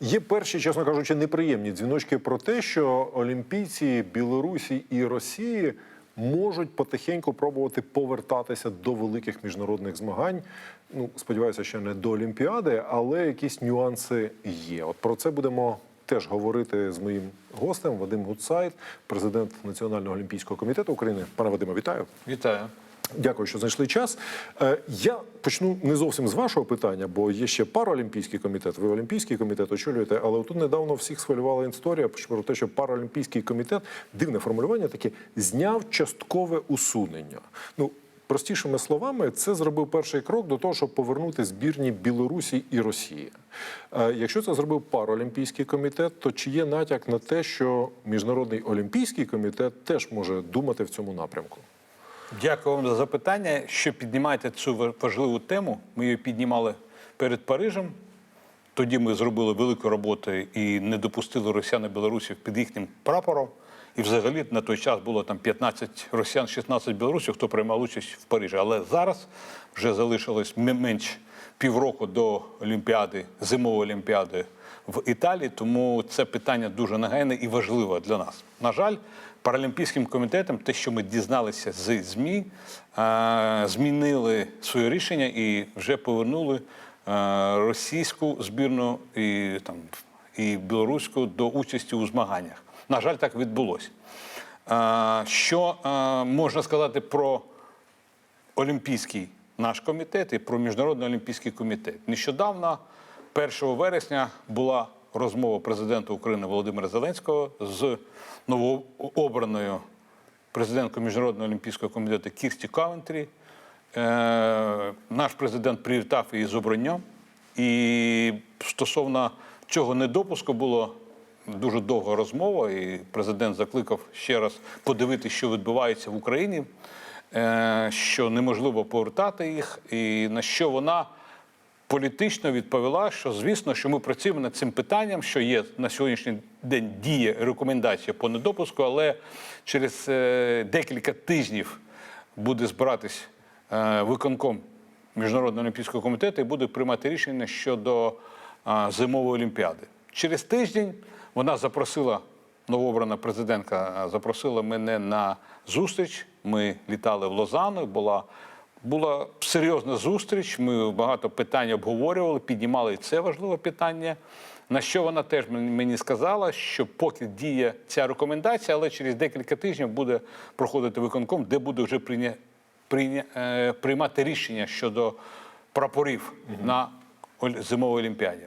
Є перші, чесно кажучи, неприємні дзвіночки про те, що олімпійці Білорусі і Росії можуть потихеньку пробувати повертатися до великих міжнародних змагань. Ну, сподіваюся, що не до Олімпіади, але якісь нюанси є. От про це будемо теж говорити з моїм гостем Вадим Гуцайт, президент Національного олімпійського комітету України. Пане Вадиме, вітаю. Вітаю. Дякую, що знайшли час. Е, Я почну не зовсім з вашого питання, бо є ще параолімпійський комітет. Ви олімпійський комітет очолюєте, але тут недавно всіх схвилювала історія про те, що параолімпійський комітет дивне формулювання таке зняв часткове усунення. Ну простішими словами, це зробив перший крок до того, щоб повернути збірні Білорусі і Росії. Е, Якщо це зробив параолімпійський комітет, то чи є натяк на те, що міжнародний олімпійський комітет теж може думати в цьому напрямку? Дякую вам за запитання, що піднімаєте цю важливу тему. Ми її піднімали перед Парижем. Тоді ми зробили велику роботу і не допустили росіян і білорусів під їхнім прапором. І взагалі на той час було там 15 росіян, 16 білорусів, хто приймав участь в Парижі. Але зараз вже залишилось ме- менш півроку до Олімпіади, зимової Олімпіади в Італії, тому це питання дуже нагайне і важливе для нас. На жаль, паралімпійським комітетом, те, що ми дізналися з ЗМІ, е, змінили своє рішення і вже повернули е, російську збірну і там і білоруську до участі у змаганнях. На жаль, так відбулося. Е, Що можна сказати про Олімпійський наш комітет і про Міжнародний олімпійський комітет? Нещодавно, 1 вересня, була розмова президента України Володимира Зеленського з новообраною президенткою Міжнародного олімпійського комітету Кірсті Кавентрі. Е, наш президент привітав її з обранням. І стосовно цього недопуску було дуже довга розмова, і президент закликав ще раз подивитися, що відбувається в Україні, е, що неможливо повертати їх, і на що вона політично відповіла, що звісно, що ми працюємо над цим питанням, що є на сьогоднішній день діє рекомендація по недопуску, але через е, декілька тижнів буде збиратись е, виконком Міжнародного олімпійського комітету і буде приймати рішення щодо е, зимової олімпіади. Через тиждень вона запросила новообрана президентка, запросила мене на зустріч. Ми літали в Лозанну. Була була серйозна зустріч. Ми багато питань обговорювали, піднімали і це важливе питання. На що вона теж мені сказала, що поки діє ця рекомендація, але через декілька тижнів буде проходити виконком, де буде вже прийня, прийня, е, приймати рішення щодо прапорів на Оль- зимовій олімпіаді.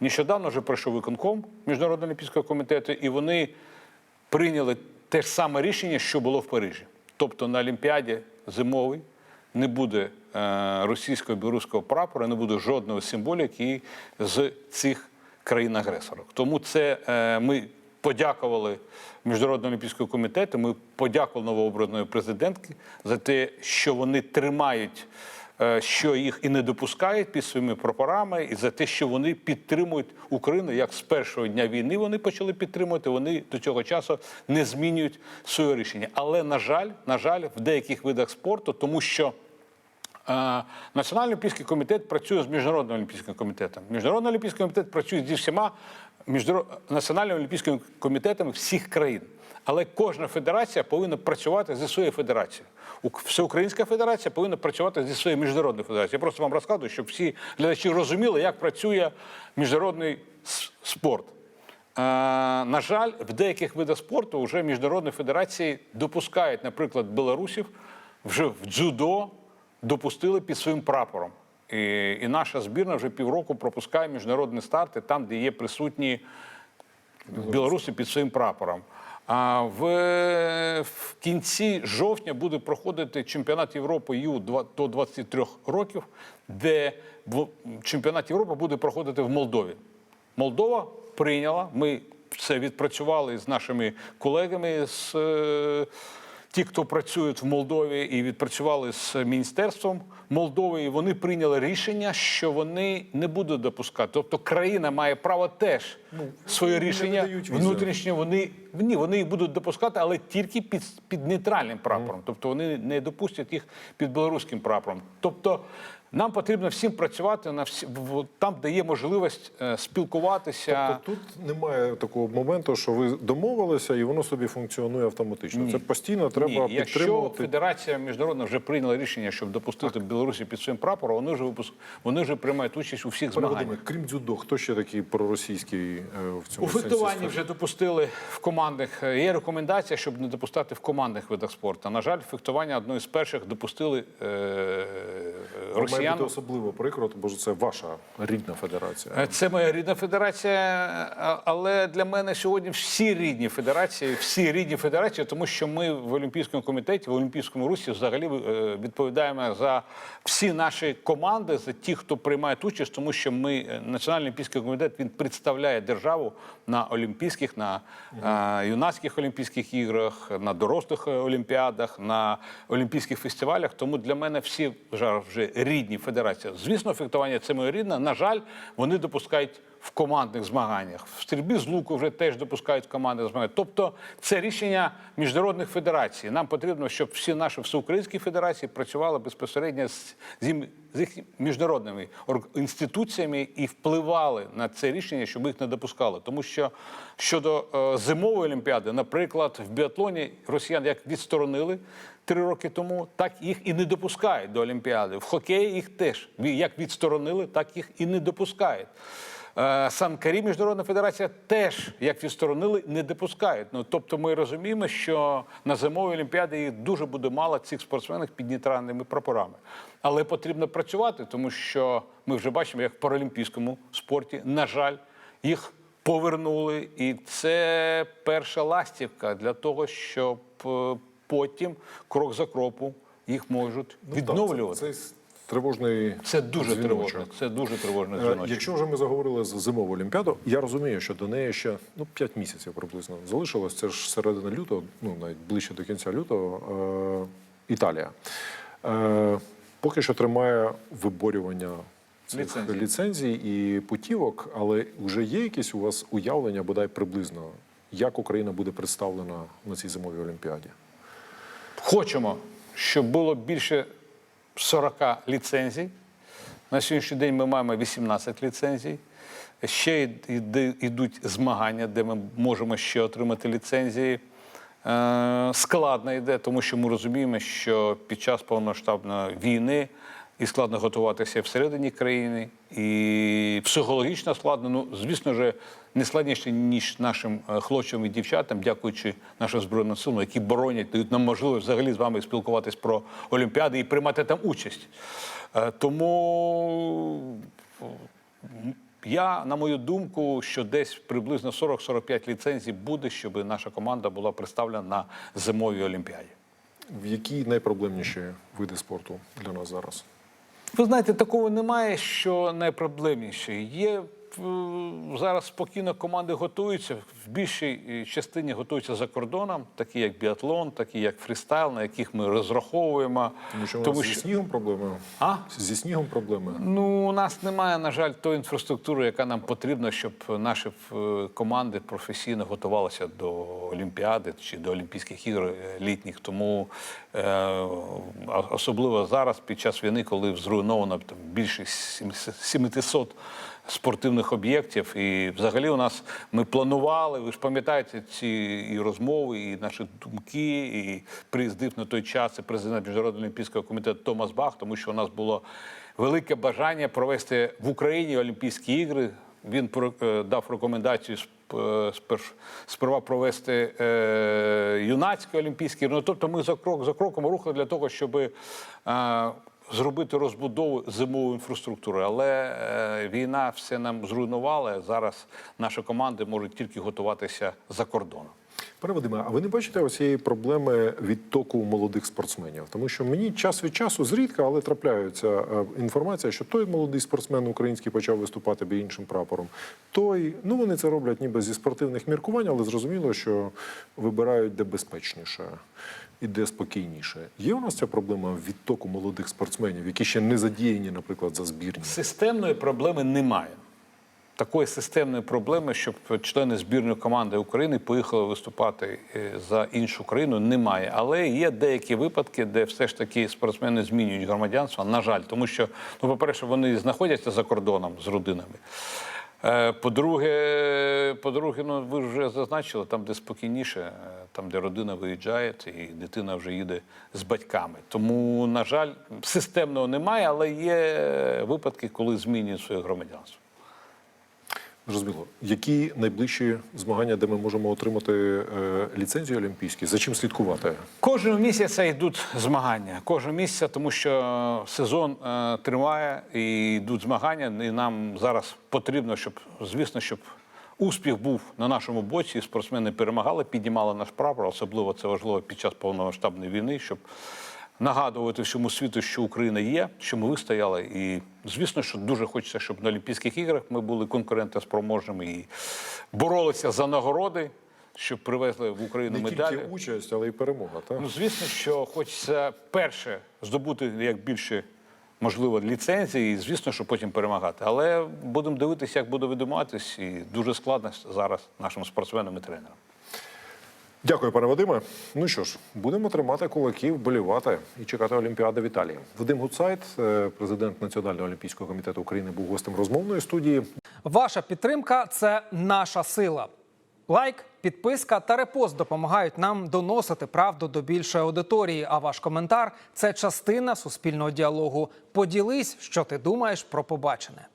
Нещодавно вже пройшов виконком Міжнародного олімпійського комітету, і вони прийняли те ж саме рішення, що було в Парижі. Тобто на Олімпіаді зимовій не буде е, російського білоруського прапора, не буде жодної символіки з цих країн-агресорів. Тому це е, ми подякували Міжнародному олімпійському комітету. Ми подякували новообраної президентки за те, що вони тримають. Е, Що їх і не допускають під своїми прапорами, і за те, що вони підтримують Україну, як з першого дня війни вони почали підтримувати, вони до цього часу не змінюють своє рішення. Але на жаль, на жаль, в деяких видах спорту, тому що Е, Національний олімпійський комітет працює з міжнародним олімпійським комітетом. Міжнародний олімпійський комітет працює зі всіма міжнаро- національними олімпійськими комітетами всіх країн. Але кожна федерація повинна працювати зі своєю федерацією. Всеукраїнська федерація повинна працювати зі своєю міжнародною федерацією. Я просто вам розказую, щоб всі глядачі розуміли, як працює міжнародний спорт. Е, на жаль, в деяких видах спорту вже міжнародні федерації допускають, наприклад, білорусів вже в дзюдо допустили під своїм прапором. І, і наша збірна вже півроку пропускає міжнародні старти там, де є присутні білоруси під своїм прапором. А в, в кінці жовтня буде проходити чемпіонат Європи Ю до 23 років, де чемпіонат Європи буде проходити в Молдові. Молдова прийняла. Ми це відпрацювали з нашими колегами з е, ті, хто працюють в Молдові, і відпрацювали з міністерством Молдови. І вони прийняли рішення, що вони не будуть допускати. Тобто країна має право теж своє рішення внутрішнє. Вони ні, вони їх будуть допускати, але тільки під, під нейтральним прапором. Тобто вони не допустять їх під білоруським прапором. Тобто нам потрібно всім працювати на всі в- там, де є можливість е, спілкуватися. Тобто тут немає такого моменту, що ви домовилися і воно собі функціонує автоматично. Це постійно треба Ні, якщо. Федерація міжнародна вже прийняла рішення, щоб допустити Білорусі під своїм прапором, вони вже випуск... вони вже приймають участь у всіх Пане змаганнях. Вадиме, крім дзюдо, хто ще такий проросійський е, в цьому У фехтуванні вже допустили в командних. е, Є рекомендація, щоб не допускати в командних видах спорту. На жаль, фехтування одною з перших допустили е, росіян. бути особливо прикро, бо це ваша рідна федерація. Е, Це моя рідна федерація, але для мене сьогодні всі рідні федерації, всі рідні федерації, тому що ми в Олімпійському комітеті, в Олімпійському русі взагалі е, відповідаємо за всі наші команди, за ті, хто приймає участь, тому що ми е, Національний олімпійський комітет він представляє державу на олімпійських, на е, юнацьких олімпійських іграх, на дорослих е, олімпіадах, на олімпійських фестивалях. Тому для мене всі вже рідні федерації. Звісно, фехтування це моє рідне. На жаль, вони допускають в командних змаганнях. В стрільбі з луку вже теж допускають в командних змаганнях. Тобто це рішення міжнародних федерацій. Нам потрібно, щоб всі наші всеукраїнські федерації працювали безпосередньо з, з з їх міжнародними інституціями і впливали на це рішення, щоб їх не допускали. Тому що щодо е, зимової олімпіади, наприклад, в біатлоні росіян як відсторонили три роки тому, так їх і не допускають до Олімпіади. В хокеї їх теж як відсторонили, так їх і не допускають. Е, Санкарі, Міжнародна федерація, теж як відсторонили, не допускають. Ну тобто, ми розуміємо, що на зимовій олімпіаді дуже буде мало цих спортсменів під нейтральними прапорами. Але потрібно працювати, тому що ми вже бачимо, як в паралімпійському спорті, на жаль, їх повернули, і це перша ластівка для того, щоб е, потім крок за кроком їх можуть Ну, відновлювати. Так, це, це тривожний Це дуже дзвіночок. тривожно. Це дуже тривожний Е, дзвіночок. Якщо вже ми заговорили за зимову олімпіаду, я розумію, що до неї ще ну 5 місяців приблизно залишилось. Це ж середина лютого, ну навіть ближче до кінця лютого. Е, Італія е, поки що тримає виборювання цих Ліцензій. ліцензій і путівок, але вже є якісь у вас уявлення, бодай приблизно, як Україна буде представлена на цій зимовій олімпіаді? Хочемо, щоб було більше 40 ліцензій. На сьогоднішній день ми маємо 18 ліцензій. Ще йдуть змагання, де ми можемо ще отримати ліцензії. Е, Складно йде, тому що ми розуміємо, що під час повномасштабної війни і складно готуватися всередині країни, і психологічно складно. Ну, звісно ж, не складніше, ніж нашим е, хлопцям і дівчатам, дякуючи нашим збройним силам, які боронять, дають нам можливість взагалі з вами спілкуватись про Олімпіади і приймати там участь. Е, Тому я, на мою думку, що десь приблизно 40-45 ліцензій буде, щоб наша команда була представлена на зимовій олімпіаді. В які найпроблемніші види спорту для нас зараз? Ви знаєте, такого немає, що найпроблемніше. Є зараз спокійно команди готуються. В більшій е, частині готуються за кордоном, такі як біатлон, такі як фрістайл, на яких ми розраховуємо. Тому що у нас зі снігом проблеми. А? Зі снігом проблеми. Ну, у нас немає, на жаль, тої інфраструктури, яка нам потрібна, щоб наші е, команди професійно готувалися до Олімпіади чи до Олімпійських ігор е, літніх. Тому е, особливо зараз, під час війни, коли зруйновано там, більше 700 спортивних об'єктів. І взагалі у нас ми планували, ви ж пам'ятаєте ці і розмови, і наші думки, і приїздив на той час і президент Міжнародного олімпійського комітету Томас Бах, тому що у нас було велике бажання провести в Україні Олімпійські ігри. Він е, дав рекомендацію е, сперва провести е, юнацькі Олімпійські. Ну, тобто ми за крок за кроком рухали для того, щоб зробити розбудову зимової інфраструктури. Але е, війна все нам зруйнувала. Зараз наші команди можуть тільки готуватися за кордоном. Пане Вадиме, а ви не бачите оцієї проблеми відтоку молодих спортсменів? Тому що мені час від часу зрідка, але трапляється е, інформація, що той молодий спортсмен український почав виступати під іншим прапором. Той, ну вони це роблять ніби зі спортивних міркувань, але зрозуміло, що вибирають де безпечніше і де спокійніше. Є у нас ця проблема відтоку молодих спортсменів, які ще не задіяні, наприклад, за збірні? Системної проблеми немає. такої системної проблеми, щоб члени збірної команди України поїхали виступати е, за іншу країну, немає. Але є деякі випадки, де все ж таки спортсмени змінюють громадянство. На жаль, тому що, ну, по-перше, вони знаходяться за кордоном з родинами. Е, По-друге, по-друге, ну ви вже зазначили, там, де спокійніше, е, там, де родина виїжджає, і дитина вже їде з батьками. Тому, на жаль, системного немає, але є випадки, коли змінюють своє громадянство. Зрозуміло. Які найближчі змагання, де ми можемо отримати е, ліцензію олімпійську? За чим слідкувати? Кожного місяця йдуть змагання. Кожного місяця, тому що сезон е, триває і йдуть змагання. І нам зараз потрібно, щоб звісно, щоб успіх був на нашому боці. Спортсмени перемагали, піднімали наш прапор. Особливо це важливо під час повномасштабної війни, щоб нагадувати всьому світу, що Україна є, що ми вистояли. І звісно, що дуже хочеться, щоб на Олімпійських іграх ми були конкурентоспроможними і боролися за нагороди, щоб привезли в Україну Не медалі. тільки участь, але й перемога. Так? Ну, звісно, що хочеться перше здобути як більше можливо ліцензій, і звісно, що потім перемагати. Але будемо дивитися, як буде відбуватись, і дуже складно зараз нашим спортсменам і тренерам. Дякую, пане Вадиме. Ну що ж, будемо тримати кулаків, болівати і чекати Олімпіади в Італії. Вадим Гуцайт, е, президент Національного олімпійського комітету України, був гостем розмовної студії. Ваша підтримка це наша сила. Лайк, підписка та репост допомагають нам доносити правду до більшої аудиторії. А ваш коментар це частина суспільного діалогу. Поділись, що ти думаєш про побачене.